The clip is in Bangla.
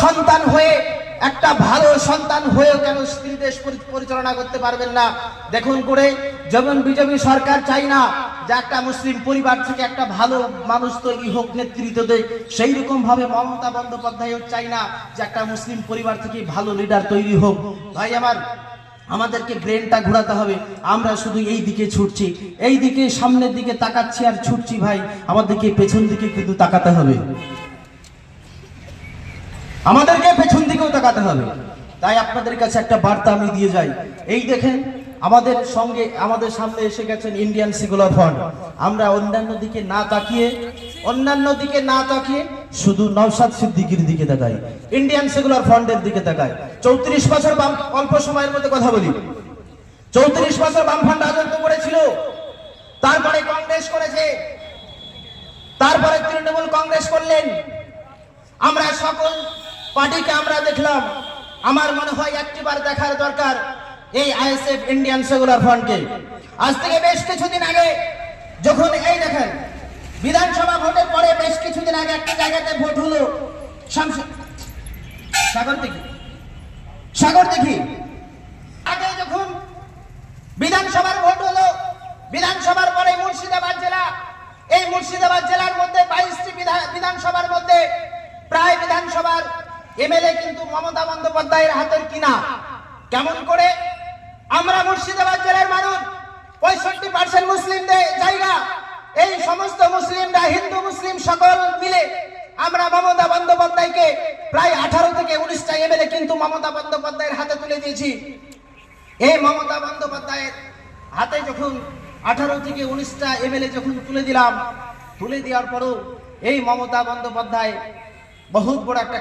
সন্তান হয়ে, একটা ভালো সন্তান হয়েও কেন স্ত্রী দেশ পরি- পরিচালনা করতে পারবেন না? দেখুন করে, যেমন বিজেপি সরকার চাই না যে একটা মুসলিম পরিবার থেকে একটা ভালো মানুষ তৈরি হোক, নেতৃত্ব দেয় সেই রকম ভাবে মমতা বন্দ্যোপাধ্যায়ও চাই না যে একটা মুসলিম পরিবার থেকে ভালো লিডার তৈরি হোক। ভাই, আমার, আমাদেরকে ব্রেনটা ঘোরাতে হবে। আমরা শুধু এই দিকে ছুটছি, এই দিকে সামনের দিকে তাকাচ্ছি আর ছুটছি ভাই। আমাদেরকে পেছন দিকে কিন্তু তাকাতে হবে। আমাদেরকে পেছন দিকেও তাকাতে হবে। তাই আপনাদের কাছে একটা বার্তা আমি দিয়ে যাই। এই দেখেন, আমাদের সঙ্গে, আমাদের সামনে এসে গেছেন ইন্ডিয়ান সেকুলার ফ্রন্ট আমরা অন্যান্য দিকে না তাকিয়ে, অন্যান্য দিকে না তাকিয়ে শুধু নওশাদ সিদ্দিকির দিকে তাকাই ইন্ডিয়ান সেকুলার ফ্রন্টের দিকে তাকাই। চৌত্রিশ বছর বাম, অল্প সময়ের মধ্যে কথা বলি। চৌত্রিশ বছর বাম বামফ্রন্ট রাজত্ব করেছিল। তারপরে কংগ্রেস করেছে। তারপরে তৃণমূল কংগ্রেস করলেন। আমরা সকল পার্টিকে আমরা দেখলাম। আমার মনে হয় একটিবার দেখার দরকার এই আইএসএফ ইন্ডিয়ান সেকুলার ফ্রন্টকে। আজ থেকে বেশ কিছুদিন আগে যখন এই দেখেন, বিধানসভা ভোটের পরে বেশ কিছুদিন আগে একটা জায়গাতে ভোট হলো সাগর দেখি। সাগর দেখি। আগে যখন বিধানসভার ভোট হলো, বিধানসভার পরে মুর্শিদাবাদ জেলা। এই মুর্শিদাবাদ জেলার মধ্যে বাইশটি বিধানসভার মধ্যে প্রায় বিধানসভার এমএলএ কিন্তু মমতা বন্দ্যোপাধ্যায়ের হাতের কিনা? কেমন করে? আমরা মুর্শিদাবাদ জেলার মানুষ, পঁয়ষট্টি পার্সেন্ট মুসলিমদের জায়গা। এই সমস্ত মুসলিমরা হিন্দু, মুসলিম সকল মিলে আমরা মমতা বন্দ্যোপাধ্যায়কে প্রায় আঠারো থেকে উনিশটা এমএলএ কিন্তু মমতা বন্দ্যোপাধ্যায়ের হাতে তুলে দিয়েছি। এই মমতা বন্দ্যোপাধ্যায়ের হাতে যখন আঠারো থেকে উনিশটা এমএলএ যখন তুলে দিলাম, তুলে দেওয়ার পরও এই মমতা বন্দ্যোপাধ্যায় বহুত বড় একটা